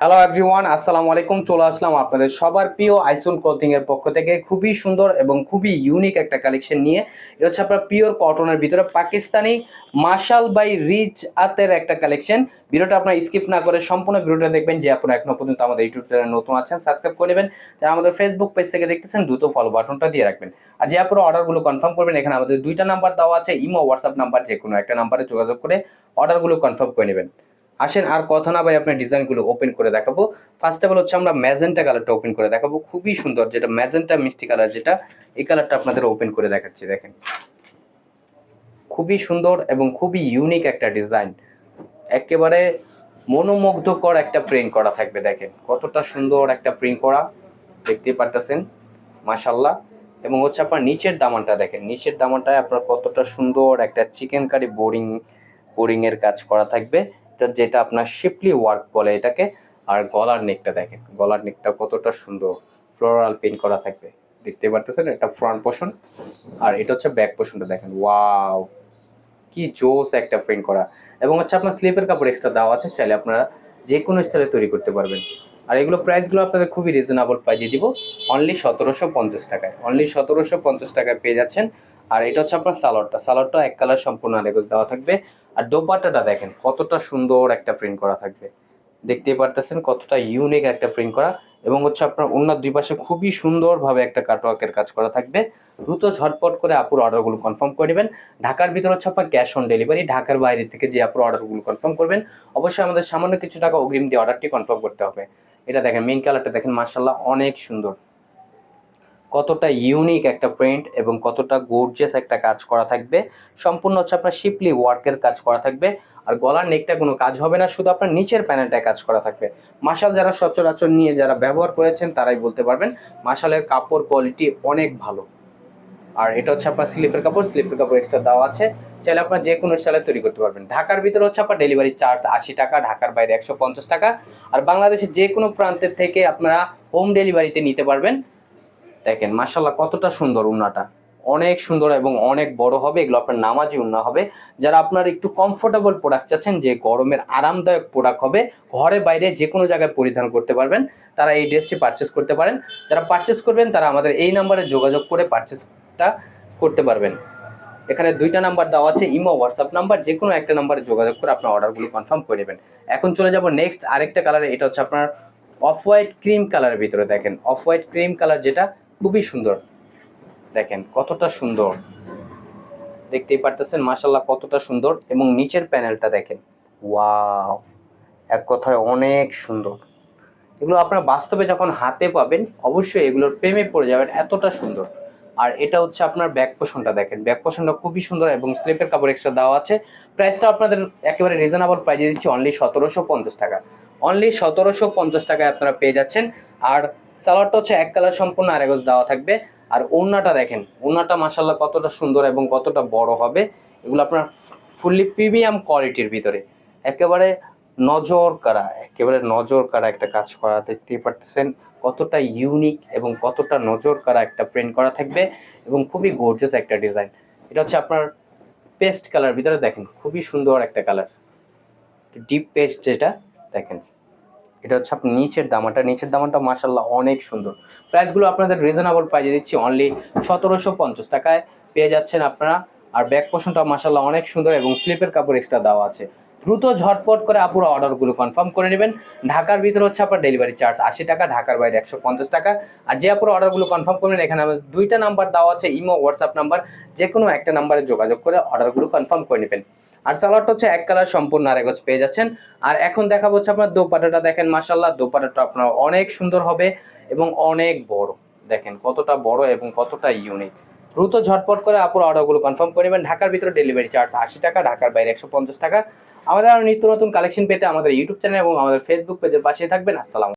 Hello everyone আসসালামু আলাইকুম চলে আসলাম আপনাদের সবার প্রিয় আইসুন ক্লথিং এর পক্ষ থেকে। খুবই সুন্দর এবং খুবই ইউনিক একটা কালেকশন নিয়ে। এটা হচ্ছে আপনার পিওর কটনের ভিতরে পাকিস্তানি মার্শাল বাই রিচ আতের একটা কালেকশন ভিডিওটা আপনার স্কিপ না করে সম্পূর্ণ ভিডিওটা দেখবেন যে আপনারা এখনও পর্যন্ত আমাদের ইউটিউব চ্যানেল নতুন আছেন সাবস্ক্রাইব করে নেবেন। যারা আমাদের ফেসবুক পেজ থেকে দেখতেছেন, দ্রুত ফলো বাটনটা দিয়ে রাখবেন। আর যে আপনারা অর্ডারগুলো কনফার্ম করবেন, এখানে আমাদের দুইটা নাম্বার দেওয়া আছে ইমো হোয়াটসঅ্যাপ নাম্বার যে কোনো একটা নাম্বারে যোগাযোগ করে অর্ডারগুলো কনফার্ম করে নেবেন। আসেন, আর কথা না ভাই আপনার ডিজাইনগুলো ওপেন করে দেখাবো। ফার্স্ট অফ অল হচ্ছে আমরা ম্যাজেন্টা কালারটা ওপেন করে দেখাবো। খুবই সুন্দর যেটা ম্যাজেন্টা মিষ্টি কালার যেটা, এই কালারটা আপনাদের ওপেন করে দেখাচ্ছি, দেখেন। খুবই সুন্দর এবং খুবই ইউনিক একটা ডিজাইন একেবারে মনোমুগ্ধকর একটা প্রিন্ট করা থাকবে, দেখেন। কতটা সুন্দর একটা প্রিন্ট করা, দেখতেই পারতেছেন মাশাল্লাহ এবং হচ্ছে আপনার নিচের দামানটা, দেখেন। নিচের দামানটায় আপনার কতটা সুন্দর একটা চিকেন কারি বোরিং বোরিং এর কাজ করা থাকবে। এটা যেটা আপনার শিপলি ওয়ার্ক বলে এটাকে, আর গলার নেকটা দেখেন। গলার নেকটা কতটা সুন্দর। ফ্লোরাল পেন্ট করা থাকবে। দেখতে পারতেছেন? এটা ফ্রন্ট পোর্শন আর এটা হচ্ছে ব্যাক পোর্শনটা দেখেন। ওয়াও কি জোস একটা প্রিন্ট করা। এবং হচ্ছে আপনার স্লিপের কাপড় এক্সট্রা দেওয়া আছে, চাইলে আপনারা যে কোনো স্টাইলে তৈরি করতে পারবেন। আর এগুলো প্রাইসগুলো আপনাদের খুবই রিজনেবল প্রাইজে দিব। অনলি সতেরোশো পঞ্চাশ টাকায়। অনলি সতেরোশো পঞ্চাশ টাকায় পেয়ে যাচ্ছেন। আর এটা হচ্ছে আপনার সালোয়ারটা। সালোয়ারটা এক কালার সম্পূর্ণ আরেকজ দেওয়া থাকবে। আর দোপাট্টাটা দেখেন, কতটা সুন্দর একটা প্রিন্ট করা থাকবে। দেখতেই পারতেছেন কতটা ইউনিক একটা প্রিন্ট করা। এবং হচ্ছে আপনার অন্য দুই পাশে খুবই সুন্দরভাবে একটা কাটওয়ার্কের কাজ করা থাকবে। দ্রুত ঝটপট করে আপুর অর্ডারগুলো কনফার্ম করে নেবেন। ঢাকার ভিতরে হচ্ছে আপনার ক্যাশ অন ডেলিভারি ঢাকার বাইরে থেকে যে আপুর অর্ডারগুলো কনফার্ম করবেন, অবশ্যই আমাদের সামান্য কিছু টাকা অগ্রিম দিয়ে অর্ডারটি কনফার্ম করতে হবে। এটা দেখেন মেন কালারটা দেখেন মার্শাল্লাহ অনেক সুন্দর। কতটা ইউনিক একটা প্রিন্ট এবং কতটা গোর্জিয়াস একটা কাজ করা থাকবে। সম্পূর্ণ হচ্ছে আপনার শিপলি ওয়ার্কের কাজ করা থাকবে। আর গলার নেকটা কোনো কাজ হবে না, শুধু আপনার নিচের প্যানেলটায় কাজ করা থাকবে। মাশাল যারা সচরাচর নিয়ে যারা ব্যবহার করেছেন, তারাই বলতে পারবেন মাশালের কাপড় কোয়ালিটি অনেক ভালো। আর এটা হচ্ছে আপনার স্লিপের কাপড় স্লিপের কাপড় এক্সট্রা দেওয়া আছে। চাইলে আপনার যে কোনো স্টাইলে তৈরি করতে পারবেন। ঢাকার ভিতরে হচ্ছে আপনার ডেলিভারি চার্জ আশি টাকা, ঢাকার বাইরে একশো পঞ্চাশ টাকা। আর বাংলাদেশের যে কোনো প্রান্তের থেকে আপনারা হোম ডেলিভারিতে নিতে পারবেন। দেখেন মাশাল্লাহ কতটা সুন্দর উন্নাটা। অনেক সুন্দর এবং অনেক বড় হবে, এগুলো আপনার নামাজি উন্না হবে। যারা আপনার একটু কমফোর্টেবল প্রোডাক্ট চাচ্ছেন, যে গরমের আরামদায়ক প্রোডাক্ট হবে, ঘরে বাইরে যে কোনো জায়গায় পরিধান করতে পারবেন, তারা এই ড্রেসটি পারচেস করতে পারেন। যারা পারচেস করবেন, তারা আমাদের এই নাম্বারে যোগাযোগ করে পারচেসটা করতে পারবেন। এখানে দুইটা নাম্বার দেওয়া আছে, ইমো হোয়াটসঅ্যাপ নাম্বার যে কোনো একটা নাম্বারে যোগাযোগ করে আপনার অর্ডারগুলো কনফার্ম করে নেবেন। এখন চলে যাব নেক্সট আরেকটা কালারে এটা হচ্ছে আপনার অফ হোয়াইট ক্রিম কালারের ভিতরে দেখেন। অফ হোয়াইট ক্রিম কালার যেটা খুবই সুন্দর। দেখেন কতটা সুন্দর। দেখতেই পারতেছেন মাশাল্লাহ কতটা সুন্দর এবং নিচের প্যানেলটা দেখেন। ওয়াও, এক কথায় অনেক সুন্দর। এগুলো আপনারা বাস্তবে যখন হাতে পাবেন, অবশ্যই এগুলোর প্রেমে পড়ে যাবেন, এতটা সুন্দর। আর এটা হচ্ছে আপনার ব্যাক পোষণটা দেখেন। ব্যাক পোষণটা খুবই সুন্দর এবং স্লিপের কাপড় এক্সট্রা দেওয়া আছে। প্রাইসটা আপনাদের একেবারে রিজনেবল প্রাইজে দিচ্ছি অনলি সতেরোশো পঞ্চাশ টাকা। অনলি সতেরোশো পঞ্চাশ টাকায় আপনারা পেয়ে যাচ্ছেন। আর সালোয়ারটা হচ্ছে এক কালার সম্পূর্ণ আরেগজ দেওয়া থাকবে। আর ওড়নাটা দেখেন, ওড়নাটা মাসাল্লাহ কতটা সুন্দর এবং কতটা বড় হবে। এগুলো আপনার ফুললি প্রিমিয়াম কোয়ালিটির ভিতরে। একেবারে নজর কারা একেবারে নজর কারা একটা কাজ করা দেখতেই পারতেছেন। কতটা ইউনিক এবং কতটা নজর কারা একটা প্রিন্ট করা থাকবে এবং খুবই গর্জিয়াস একটা ডিজাইন এটা হচ্ছে আপনার পেস্ট কালার ভিতরে দেখেন, খুবই সুন্দর একটা কালার ডিপ পেস্ট যেটা, দেখেন। এটা হচ্ছে আপনার নিচের দামাটা। নিচের দামাটা মাসাল্লাহ অনেক সুন্দর। প্রাইসগুলো আপনাদের রিজনেবল প্রাইজে দিচ্ছি অনলি সতেরোশো পঞ্চাশ টাকায়। পেয়ে যাচ্ছেন আপনারা। আর ব্যাক পোষণটা মাসাল্লাহ অনেক সুন্দর এবং স্লিপের কাপড় এক্সট্রা দেওয়া আছে। দ্রুত ঝটপট করে আপুরো অর্ডারগুলো কনফার্ম করে নেবেন। ঢাকার ভিতরে হচ্ছে আপনার ডেলিভারি চার্জ আশি টাকা, ঢাকার বাইরে একশো পঞ্চাশ টাকা। আর যে আপুরো অর্ডারগুলো কনফার্ম করবেন এখানে আমাদের দুইটা নাম্বার দেওয়া আছে ইমো হোয়াটসঅ্যাপ নাম্বার যে কোনো একটা নাম্বারে যোগাযোগ করে অর্ডারগুলো কনফার্ম করে নেবেন। আর সালোয়ারটা হচ্ছে এক কালার সম্পূর্ণ আরেগজ পেয়ে যাচ্ছেন। আর এখন দেখাবো হচ্ছে আপনার দোপাটাটা দেখেন মাসাল্লাহ দোপাটাটা আপনার অনেক সুন্দর হবে এবং অনেক বড়। দেখেন কতটা বড় এবং কতটা ইউনিক দ্রুত ঝটপট করে আপুর অর্ডারগুলো কনফার্ম করে নেবেন। ঢাকার ভিতরে ডেলিভারি চার্জ আশি টাকা, ঢাকার বাইরে একশো পঞ্চাশ টাকা। আমাদের আরও নিত্য নতুন কালেকশন পেতে আমাদের ইউটিউব চ্যানেল এবং আমাদের ফেসবুক পেজের পাশে থাকবেন। আসসালাম